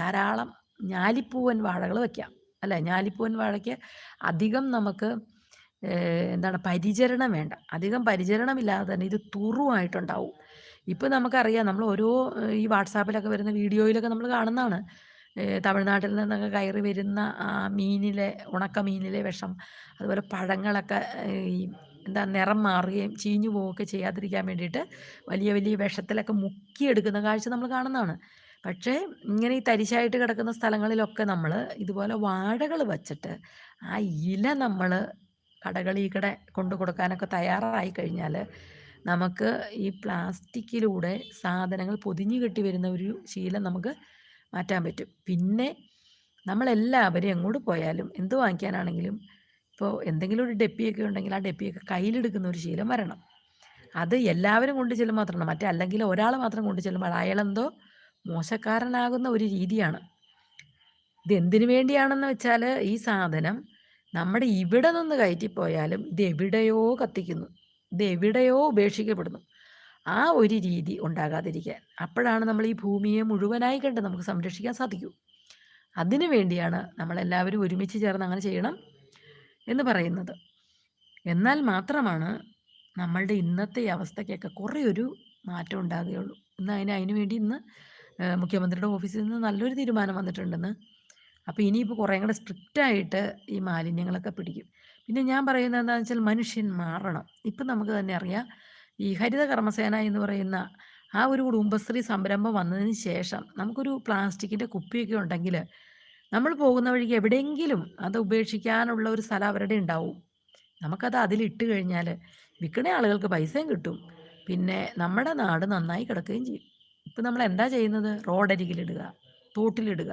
ധാരാളം ഞാലിപ്പൂവൻ വാഴകൾ വയ്ക്കാം അല്ലേ? ഞാലിപ്പൂവൻ വാഴയ്ക്ക് അധികം നമുക്ക് എന്താണ് പരിചരണം വേണ്ട. അധികം പരിചരണമില്ലാതെ തന്നെ ഇത് തുറുവായിട്ടുണ്ടാവും. ഇപ്പോൾ നമുക്കറിയാം നമ്മൾ ഓരോ ഈ വാട്സാപ്പിലൊക്കെ വരുന്ന വീഡിയോയിലൊക്കെ നമ്മൾ കാണുന്നതാണ്. തമിഴ്നാട്ടിൽ നിന്നൊക്കെ കയറി വരുന്ന ആ മീനിലെ ഉണക്ക മീനിലെ വിഷം അതുപോലെ പഴങ്ങളൊക്കെ ഈ എന്താ നിറം മാറുകയും ചീഞ്ഞു പോവുകയൊക്കെ ചെയ്യാതിരിക്കാൻ വേണ്ടിയിട്ട് വലിയ വലിയ വിഷത്തിലൊക്കെ മുക്കിയെടുക്കുന്ന കാഴ്ച നമ്മൾ കാണുന്നതാണ്. പക്ഷേ ഇങ്ങനെ ഈ തരിശായിട്ട് കിടക്കുന്ന സ്ഥലങ്ങളിലൊക്കെ നമ്മൾ ഇതുപോലെ വാഴകൾ വച്ചിട്ട് ആ ഇല നമ്മൾ കടകളിൽ കൂടെ കൊണ്ടു കൊടുക്കാനൊക്കെ തയ്യാറായി കഴിഞ്ഞാൽ നമുക്ക് ഈ പ്ലാസ്റ്റിക്കിലൂടെ സാധനങ്ങൾ പൊതിഞ്ഞു കെട്ടി വരുന്ന ഒരു ശീലം നമുക്ക് മാറ്റാൻ പറ്റും. പിന്നെ നമ്മളെല്ലാവരും എങ്ങോട്ട് പോയാലും എന്ത് വാങ്ങിക്കാനാണെങ്കിലും ഇപ്പോൾ എന്തെങ്കിലും ഒരു ഡെപ്പിയൊക്കെ ഉണ്ടെങ്കിൽ ആ ഡെപ്പിയൊക്കെ കയ്യിലെടുക്കുന്ന ഒരു ശീലം വരണം. അത് എല്ലാവരും കൊണ്ട് ചെല്ലും മാത്രമാണ് മറ്റേ അല്ലെങ്കിൽ ഒരാൾ മാത്രം കൊണ്ട് ചെല്ലുമ്പോൾ അയാളെന്തോ മോശക്കാരനാകുന്ന ഒരു രീതിയാണ്. ഇതെന്തിനു വേണ്ടിയാണെന്ന് വെച്ചാൽ ഈ സാധനം നമ്മുടെ ഇവിടെ നിന്ന് കയറ്റിപ്പോയാലും ഇത് എവിടെയോ കത്തിക്കുന്നു. ഇത് എവിടെയോ ഉപേക്ഷിക്കപ്പെടുന്നു. ആ ഒരു രീതി ഉണ്ടാകാതിരിക്കാൻ അപ്പോഴാണ് നമ്മൾ ഈ ഭൂമിയെ മുഴുവനായി കണ്ട് നമുക്ക് സംരക്ഷിക്കാൻ സാധിക്കൂ. അതിനു വേണ്ടിയാണ് നമ്മളെല്ലാവരും ഒരുമിച്ച് ചേർന്ന് അങ്ങനെ ചെയ്യണം എന്ന് പറയുന്നത്. എന്നാൽ മാത്രമാണ് നമ്മളുടെ ഇന്നത്തെ അവസ്ഥയ്ക്കൊക്കെ കുറേ ഒരു മാറ്റം ഉണ്ടാകുകയുള്ളൂ. ഇന്ന് അതിന് അതിനു വേണ്ടി ഇന്ന് മുഖ്യമന്ത്രിയുടെ ഓഫീസിൽ നിന്ന് നല്ലൊരു തീരുമാനം വന്നിട്ടുണ്ടെന്ന്. അപ്പോൾ ഇനിയിപ്പോൾ കുറേ കൂടെ സ്ട്രിക്റ്റായിട്ട് ഈ മാലിന്യങ്ങളൊക്കെ പിടിക്കും. പിന്നെ ഞാൻ പറയുന്നത് എന്താണെന്ന് വെച്ചാൽ മനുഷ്യൻ മാറണം. ഇപ്പം നമുക്ക് തന്നെ അറിയാം ഈ ഹരിത കർമ്മസേന എന്ന് പറയുന്ന ആ ഒരു കുടുംബശ്രീ സംരംഭം വന്നതിന് ശേഷം നമുക്കൊരു പ്ലാസ്റ്റിക്കിന്റെ കുപ്പിയൊക്കെ ഉണ്ടെങ്കിൽ നമ്മൾ പോകുന്ന വഴിക്ക് എവിടെയെങ്കിലും അത് ഉപേക്ഷിക്കാനുള്ള ഒരു സ്ഥലം അവരുടെ ഉണ്ടാവും. നമുക്കത് അതിലിട്ട് കഴിഞ്ഞാൽ വിൽക്കണ ആളുകൾക്ക് പൈസയും കിട്ടും. പിന്നെ നമ്മുടെ നാട് നന്നായി കിടക്കുകയും ചെയ്യും. ഇപ്പം നമ്മൾ എന്താ ചെയ്യുന്നത്? റോഡരികിലിടുക തോട്ടിലിടുക.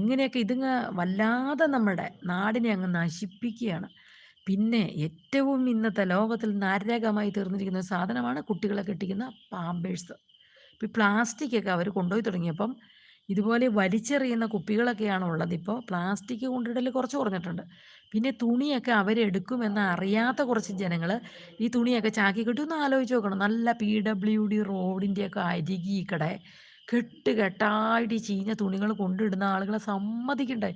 ഇങ്ങനെയൊക്കെ ഇതിങ്ങ് വല്ലാതെ നമ്മുടെ നാടിനെ അങ്ങ് നശിപ്പിക്കുകയാണ്. പിന്നെ ഏറ്റവും ഇന്നത്തെ ലോകത്തിൽ നാരകമായി തീർന്നിരിക്കുന്ന സാധനമാണ് കുട്ടികളെ കെട്ടിക്കുന്ന പാമ്പേഴ്സ്. ഇപ്പോൾ പ്ലാസ്റ്റിക്കൊക്കെ അവർ കൊണ്ടുപോയി തുടങ്ങിയപ്പം ഇതുപോലെ വലിച്ചെറിയുന്ന കുപ്പികളൊക്കെയാണ് ഉള്ളത് ഇപ്പോൾ പ്ലാസ്റ്റിക് കൊണ്ടിടൽ കുറച്ച് കുറഞ്ഞിട്ടുണ്ട്. പിന്നെ തുണിയൊക്കെ അവരെടുക്കുമെന്ന് അറിയാത്ത കുറച്ച് ജനങ്ങൾ ഈ തുണിയൊക്കെ ചാക്കി കിട്ടും ഒന്ന് ആലോചിച്ച് നോക്കണം. നല്ല പി ഡബ്ല്യു ഡി റോഡിന്റെയൊക്കെ അരികിക്കടെ കെട്ട് കെട്ടായിട്ട് ചീഞ്ഞ തുണികൾ കൊണ്ടിടുന്ന ആളുകളെ സമ്മതിക്കണ്ടേ?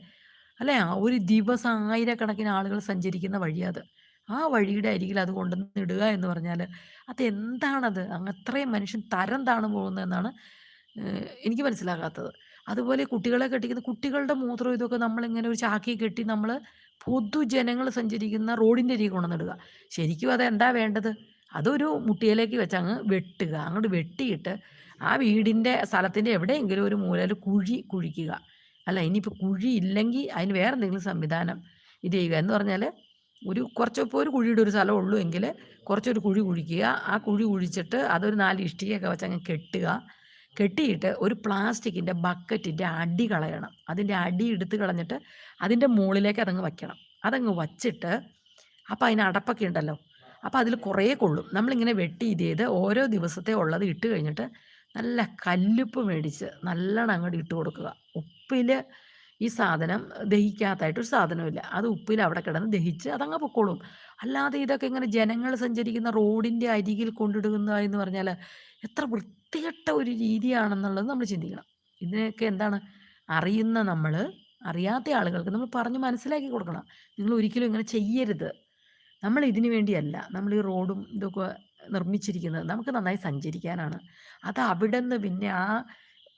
അല്ലേ? ഒരു ദിവസം ആയിരക്കണക്കിന് ആളുകൾ സഞ്ചരിക്കുന്ന വഴിയത് ആ വഴിയുടെ അരികിൽ അത് കൊണ്ടുവന്ന് ഇടുക എന്ന് പറഞ്ഞാൽ അത് അതെന്താണത്? അത്രയും മനുഷ്യൻ തരം താണു പോകുന്നതെന്നാണ് എനിക്ക് മനസ്സിലാകാത്തത്. അതുപോലെ കുട്ടികളെ കെട്ടിക്കുന്ന കുട്ടികളുടെ മൂത്രം ഇതൊക്കെ നമ്മൾ നമ്മളിങ്ങനെ ഒരു ചാക്കി കെട്ടി നമ്മൾ പൊതുജനങ്ങൾ സഞ്ചരിക്കുന്ന റോഡിന്റെ അരികെ കൊണ്ടുവന്നിടുക. ശരിക്കും അതെന്താ വേണ്ടത്? അതൊരു മുട്ടിയിലേക്ക് വെച്ച് അങ്ങ് വെട്ടുക. അങ്ങോട്ട് വെട്ടിയിട്ട് ആ വീടിന്റെ സ്ഥലത്തിന്റെ എവിടെയെങ്കിലും ഒരു മൂലയിൽ കുഴി കുഴിക്കുക. അല്ല ഇനിയിപ്പോൾ കുഴി ഇല്ലെങ്കിൽ അതിന് വേറെ എന്തെങ്കിലും സംവിധാനം ഇത് ചെയ്യുക. എന്ന് പറഞ്ഞാൽ ഒരു കുറച്ചിപ്പോൾ ഒരു കുഴിയുടെ ഒരു സ്ഥലം ഉള്ളൂ എങ്കിൽ കുറച്ചൊരു കുഴി കുഴിക്കുക. ആ കുഴി കുഴിച്ചിട്ട് അതൊരു നാല് ഇഷ്ടികയൊക്കെ വെച്ച് അങ്ങ് കെട്ടുക. കെട്ടിയിട്ട് ഒരു പ്ലാസ്റ്റിക്കിന്റെ ബക്കറ്റിന്റെ അടി കളയണം. അതിന്റെ അടി എടുത്ത് കളഞ്ഞിട്ട് അതിന്റെ മുകളിലേക്ക് അതങ്ങ് വയ്ക്കണം. അതങ്ങ് വച്ചിട്ട് അപ്പോൾ അതിന് അടപ്പൊക്കെ ഉണ്ടല്ലോ. അപ്പോൾ അതിൽ കുറേ കൊള്ളും. നമ്മളിങ്ങനെ വെട്ടി ചെയ്ത് ഓരോ ദിവസത്തെ ഉള്ളത് ഇട്ട് കഴിഞ്ഞിട്ട് നല്ല കല്ലുപ്പ് മേടിച്ച് നല്ലോണം അങ്ങോട്ട് ഇട്ട് കൊടുക്കുക. ഉപ്പിൽ ഈ സാധനം ദഹിക്കാത്തായിട്ടൊരു സാധനമില്ല അത് ഉപ്പിൽ അവിടെ കിടന്ന് ദഹിച്ച് അതങ്ങ് പൊക്കോളും. അല്ലാതെ ഇതൊക്കെ ഇങ്ങനെ ജനങ്ങൾ സഞ്ചരിക്കുന്ന റോഡിന്റെ അരികിൽ കൊണ്ടിടുക എന്ന് പറഞ്ഞാൽ എത്ര വൃത്തികെട്ട ഒരു രീതിയാണെന്നുള്ളത് നമ്മൾ ചിന്തിക്കണം. ഇതിനൊക്കെ എന്താണ്? അറിയുന്ന നമ്മൾ അറിയാത്ത ആളുകൾക്ക് നമ്മൾ പറഞ്ഞ് മനസ്സിലാക്കി കൊടുക്കണം. നിങ്ങൾ ഒരിക്കലും ഇങ്ങനെ ചെയ്യരുത്. നമ്മൾ ഇതിനു വേണ്ടിയല്ല. നമ്മൾ ഈ റോഡും ഇതൊക്കെ നിർമ്മിച്ചിരിക്കുന്നത്. നമുക്ക് നന്നായി സഞ്ചരിക്കാനാണ്. അത് അവിടെ നിന്ന് പിന്നെ ആ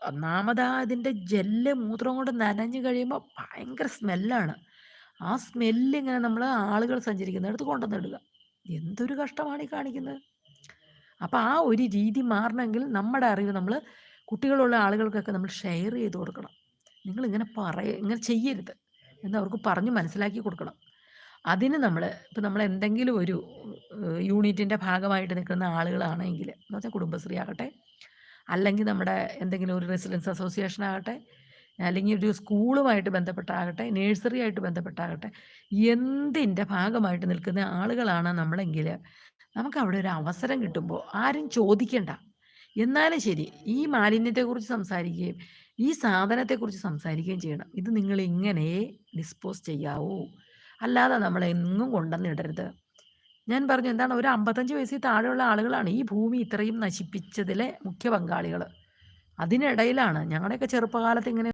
ഒന്നാമത് അതിന്റെ ജെല്ല് മൂത്രം കൊണ്ട് നനഞ്ഞു കഴിയുമ്പോൾ ഭയങ്കര സ്മെല്ലാണ്. ആ സ്മെല്ല് ഇങ്ങനെ നമ്മൾ ആളുകൾ സഞ്ചരിക്കുന്നിടത്ത് കൊണ്ടുവന്നിടുക. എന്തൊരു കഷ്ടമാണ് ഈ കാണിക്കുന്നത്. അപ്പോൾ ആ ഒരു രീതി മാറണമെങ്കിൽ നമ്മുടെ അറിവ് നമ്മൾ കുട്ടികളുള്ള ആളുകൾക്കൊക്കെ നമ്മൾ ഷെയർ ചെയ്ത് കൊടുക്കണം. നിങ്ങൾ ഇങ്ങനെ പറയ ഇങ്ങനെ ചെയ്യരുത് എന്ന് അവർക്ക് പറഞ്ഞ് മനസ്സിലാക്കി കൊടുക്കണം. അതിന് നമ്മൾ ഇപ്പം നമ്മൾ എന്തെങ്കിലും ഒരു യൂണിറ്റിന്റെ ഭാഗമായിട്ട് നിൽക്കുന്ന ആളുകളാണെങ്കിൽ എന്ന് വെച്ചാൽ കുടുംബശ്രീ ആകട്ടെ അല്ലെങ്കിൽ നമ്മുടെ എന്തെങ്കിലും ഒരു റെസിഡൻസ് അസോസിയേഷൻ ആകട്ടെ അല്ലെങ്കിൽ ഒരു സ്കൂളുമായിട്ട് ബന്ധപ്പെട്ടാകട്ടെ നേഴ്സറി ആയിട്ട് ബന്ധപ്പെട്ടാകട്ടെ എന്തിന്റെ ഭാഗമായിട്ട് നിൽക്കുന്ന ആളുകളാണ് നമ്മളെങ്കിൽ നമുക്ക് അവിടെ ഒരു അവസരം കിട്ടുമ്പോൾ ആരും ചോദിക്കണ്ട. എന്നാലും ശരി ഈ മാലിന്യത്തെക്കുറിച്ച് സംസാരിക്കുകയും ഈ സാധനത്തെക്കുറിച്ച് സംസാരിക്കുകയും ചെയ്യണം. ഇത് നിങ്ങൾ ഇങ്ങനെ ഡിസ്പോസ് ചെയ്യാവൂ? അല്ലാതെ നമ്മൾ എങ്ങും കൊണ്ടുവന്നിടരുത്. ഞാൻ പറഞ്ഞു എന്താണ് ഒരു അമ്പത്തഞ്ച് വയസ്സിൽ താഴെയുള്ള ആളുകളാണ് ഈ ഭൂമി ഇത്രയും നശിപ്പിച്ചതിലെ മുഖ്യ പങ്കാളികൾ അതിനിടയിലാണ് ഞങ്ങളുടെയൊക്കെ ചെറുപ്പകാലത്ത് ഇങ്ങനെ